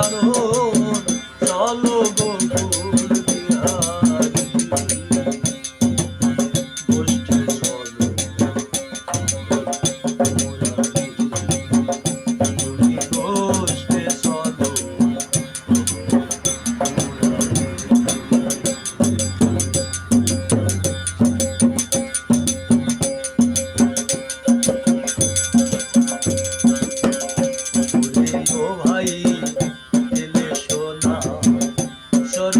কারণ চলো গো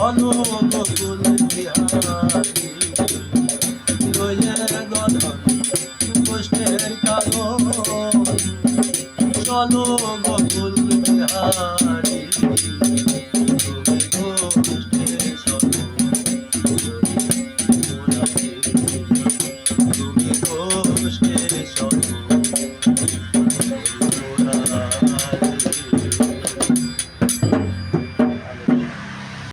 অনুমকুল বিহারি রয়ে গল পুষ্পের কালো চলো